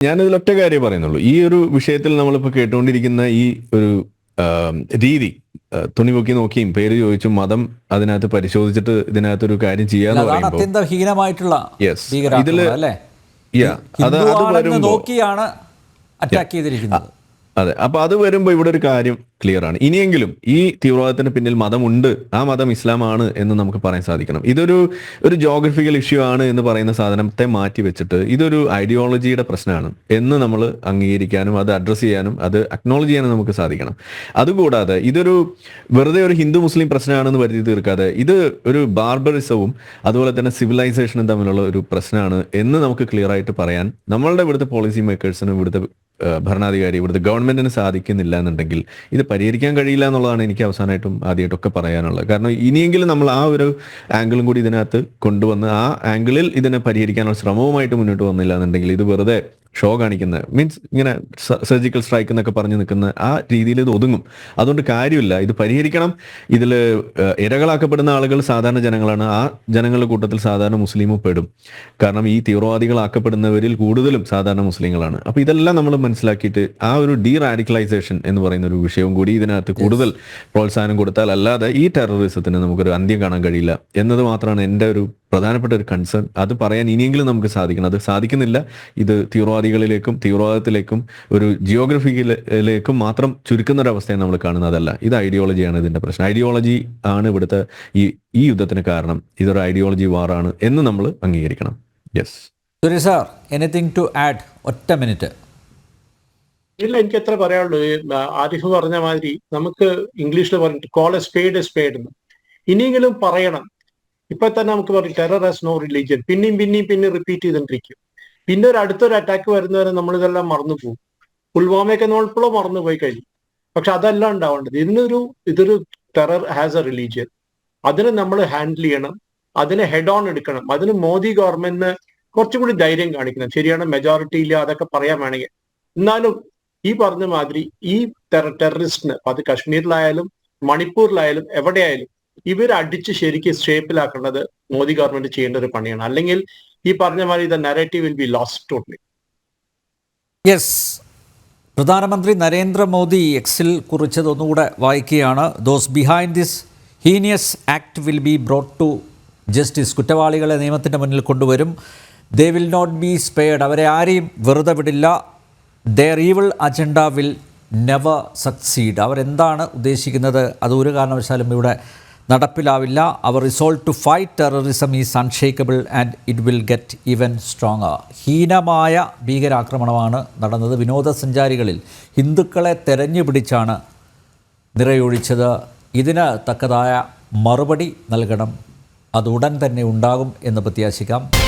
ഞാനിതിൽ ഒറ്റ കാര്യം പറയുന്നുള്ളൂ. ഈ ഒരു വിഷയത്തിൽ നമ്മളിപ്പോൾ കേട്ടുകൊണ്ടിരിക്കുന്ന ഈ ഒരു രീതി തുണി പൊക്കി നോക്കിയും പേര് ചോദിച്ചും മതം അതിനകത്ത് പരിശോധിച്ചിട്ട് ഇതിനകത്ത് ഒരു കാര്യം ചെയ്യാന്ന് പറയുമ്പോൾ അത്യന്തം ഹീനമായിട്ടുള്ള ഇതിൽ നോക്കിയാണ് അറ്റാക്ക് ചെയ്തിരിക്കുന്നത്. അതെ അപ്പൊ അത് വരുമ്പോൾ ഇവിടെ ഒരു കാര്യം ക്ലിയർ ആണ്. ഇനിയെങ്കിലും ഈ തീവ്രവാദത്തിന് പിന്നിൽ മതമുണ്ട്. ആ മതം ഇസ്ലാമാണ് എന്ന് നമുക്ക് പറയാൻ സാധിക്കണം. ഇതൊരു ഒരു ജോഗ്രഫിക്കൽ ഇഷ്യൂ ആണ് എന്ന് പറയുന്ന സാധനത്തെ മാറ്റി വെച്ചിട്ട് ഇതൊരു ഐഡിയോളജിയുടെ പ്രശ്നമാണ് എന്ന് നമ്മൾ അംഗീകരിക്കാനും അത് അഡ്രസ്സ് ചെയ്യാനും അത് അക്നോളജ് ചെയ്യാനും നമുക്ക് സാധിക്കണം. അതുകൂടാതെ ഇതൊരു വെറുതെ ഒരു ഹിന്ദു മുസ്ലിം പ്രശ്നമാണെന്ന് വരുത്തി തീർക്കാതെ ഇത് ഒരു ബാർബറിസവും അതുപോലെ തന്നെ സിവിലൈസേഷനും തമ്മിലുള്ള ഒരു പ്രശ്നമാണ് എന്ന് നമുക്ക് ക്ലിയർ ആയിട്ട് പറയാൻ നമ്മളുടെ ഇവിടുത്തെ പോളിസി മേക്കേഴ്സിനും ഇവിടുത്തെ ഭരണാധികാരി ഇവിടുത്തെ ഗവൺമെന്റിന് സാധിക്കുന്നില്ല എന്നുണ്ടെങ്കിൽ ഇത് പരിഹരിക്കാൻ കഴിയില്ല എന്നുള്ളതാണ് എനിക്ക് അവസാനമായിട്ടും ആദ്യമായിട്ടൊക്കെ പറയാനുള്ളത്. കാരണം ഇനിയെങ്കിലും നമ്മൾ ആ ഒരു ആംഗിളും കൂടി ഇതിനകത്ത് കൊണ്ടുവന്ന് ആ ആംഗിളിൽ ഇതിനെ പരിഹരിക്കാനുള്ള ശ്രമവുമായിട്ട് മുന്നോട്ട് വന്നില്ല എന്നുണ്ടെങ്കിൽ ഇത് വെറുതെ ഷോ കാണിക്കുന്ന മീൻസ് ഇങ്ങനെ സർജിക്കൽ സ്ട്രൈക്ക് എന്നൊക്കെ പറഞ്ഞു നിൽക്കുന്ന ആ രീതിയിൽ ഇത് ഒതുങ്ങും. അതുകൊണ്ട് കാര്യമില്ല. ഇത് പരിഹരിക്കണം. ഇതിൽ ഇരകളാക്കപ്പെടുന്ന ആളുകൾ സാധാരണ ജനങ്ങളാണ്. ആ ജനങ്ങളുടെ കൂട്ടത്തിൽ സാധാരണ മുസ്ലിമും പെടും. കാരണം ഈ തീവ്രവാദികളാക്കപ്പെടുന്നവരിൽ കൂടുതലും സാധാരണ മുസ്ലിങ്ങളാണ്. അപ്പോൾ ഇതെല്ലാം നമ്മൾ മനസ്സിലാക്കിയിട്ട് ആ ഒരു ഡീ റാഡിക്കലൈസേഷൻ എന്ന് പറയുന്ന ഒരു വിഷയവും കൂടി ഇതിനകത്ത് കൂടുതൽ പ്രോത്സാഹനം കൊടുത്താൽ അല്ലാതെ ഈ ടെററിസത്തിന് നമുക്കൊരു അന്ത്യം കാണാൻ കഴിയില്ല. എന്നത് മാത്രമാണ് എന്റെ ഒരു പ്രധാനപ്പെട്ട ഒരു കൺസേൺ അത് പറയാൻ ഇനിയെങ്കിലും നമുക്ക് സാധിക്കണം. അത് സാധിക്കുന്നില്ല. ഇത് തീവ്രവാദികളിലേക്കും തീവ്രവാദത്തിലേക്കും ഒരു ജിയോഗ്രഫിയിലേക്കും മാത്രം ചുരുക്കുന്ന ഒരു അവസ്ഥയാണ് നമ്മൾ കാണുന്നത് കാണുന്നതല്ല. ഇത് ഐഡിയോളജിയാണ് ഇതിന്റെ പ്രശ്നം. ഐഡിയോളജി ആണ് ഇവിടുത്തെ ഈ ഈ യുദ്ധത്തിന് കാരണം. ഇതൊരു ഐഡിയോളജി വാറാണ് എന്ന് നമ്മൾ അംഗീകരിക്കണം. Yes Suresh sir anything to add ഒറ്റ മിനിറ്റ് ഇല്ല എനിക്ക് എത്ര പറയാനുള്ളൂ. ആരിഫ് പറഞ്ഞ മാതിരി നമുക്ക് ഇംഗ്ലീഷിൽ പറഞ്ഞിട്ട് call a spade a spade എന്ന്. ഇനിയെങ്കിലും പറയണം. ഇപ്പൊ തന്നെ നമുക്ക് പറയും ടെറർ ഹാസ് നോ റിലീജിയൻ പിന്നെയും പിന്നെയും പിന്നെ റിപ്പീറ്റ് ചെയ്തോണ്ടിരിക്കും. പിന്നെ ഒരു അടുത്തൊരു അറ്റാക്ക് വരുന്നവരെ നമ്മൾ ഇതെല്ലാം മറന്നു പോകും. പുൽവാമയൊക്കെ നമ്മൾ ഇപ്പോഴും മറന്നു പോയി കഴിഞ്ഞു. പക്ഷെ അതല്ല ഉണ്ടാവേണ്ടത്. ഇതിനൊരു ഇതൊരു ടെറർ ഹാസ് എ റിലീജിയൻ അതിനെ നമ്മൾ ഹാൻഡിൽ ചെയ്യണം. അതിനെ ഹെഡ് ഓൺ എടുക്കണം. അതിന് മോദി ഗവൺമെന്റിന് കുറച്ചും കൂടി ധൈര്യം കാണിക്കണം. ശരിയാണ് മെജോറിറ്റി ഇല്ല അതൊക്കെ പറയാൻ വേണമെങ്കിൽ. എന്നാലും ഈ പറഞ്ഞ മാതിരി ഈ ടെറ- ടെററിസ്റ്റിന് അത് കശ്മീരിലായാലും മണിപ്പൂരിലായാലും എവിടെയായാലും ഇവർ അടിച്ച് ശരിക്കും ഷേപ്പിലാക്കേണ്ടത് മോദി ഗവൺമെന്റ് ചെയ്യേണ്ട ഒരു പണിയാണ്. അല്ലെങ്കിൽ ഈ പറഞ്ഞ മാതിരി the narrative will be lost totally yes പ്രധാനമന്ത്രി നരേന്ദ്രമോദി എക്സിൽ കുറിച്ചത് ഒന്നുകൂടെ വായിക്കുകയാണ്. Those behind this heinous act will be brought to justice കുറ്റവാളികളെ നിയമത്തിന്റെ മുന്നിൽ കൊണ്ടുവരും. They will not be spared അവരെ ആരെയും വെറുതെ വിടില്ല. Their evil agenda will never succeed അവരെന്താണ് ഉദ്ദേശിക്കുന്നത്? അത് ഒരു കാരണവശാലും ഇവിടെ നടപ്പിലാവില്ല. Our resolve to fight terrorism is unshakeable and it will get even stronger ഹീനമായ ഭീകരാക്രമണമാണ് നടന്നത് വിനോദസഞ്ചാരികളിൽ. ഹിന്ദുക്കളെ തെരഞ്ഞു പിടിച്ചാണ് നിറയൊഴിച്ചത്. ഇതിന് തക്കതായ മറുപടി നൽകണം. അത് ഉടൻ തന്നെ ഉണ്ടാകും എന്ന് പ്രത്യാശിക്കാം.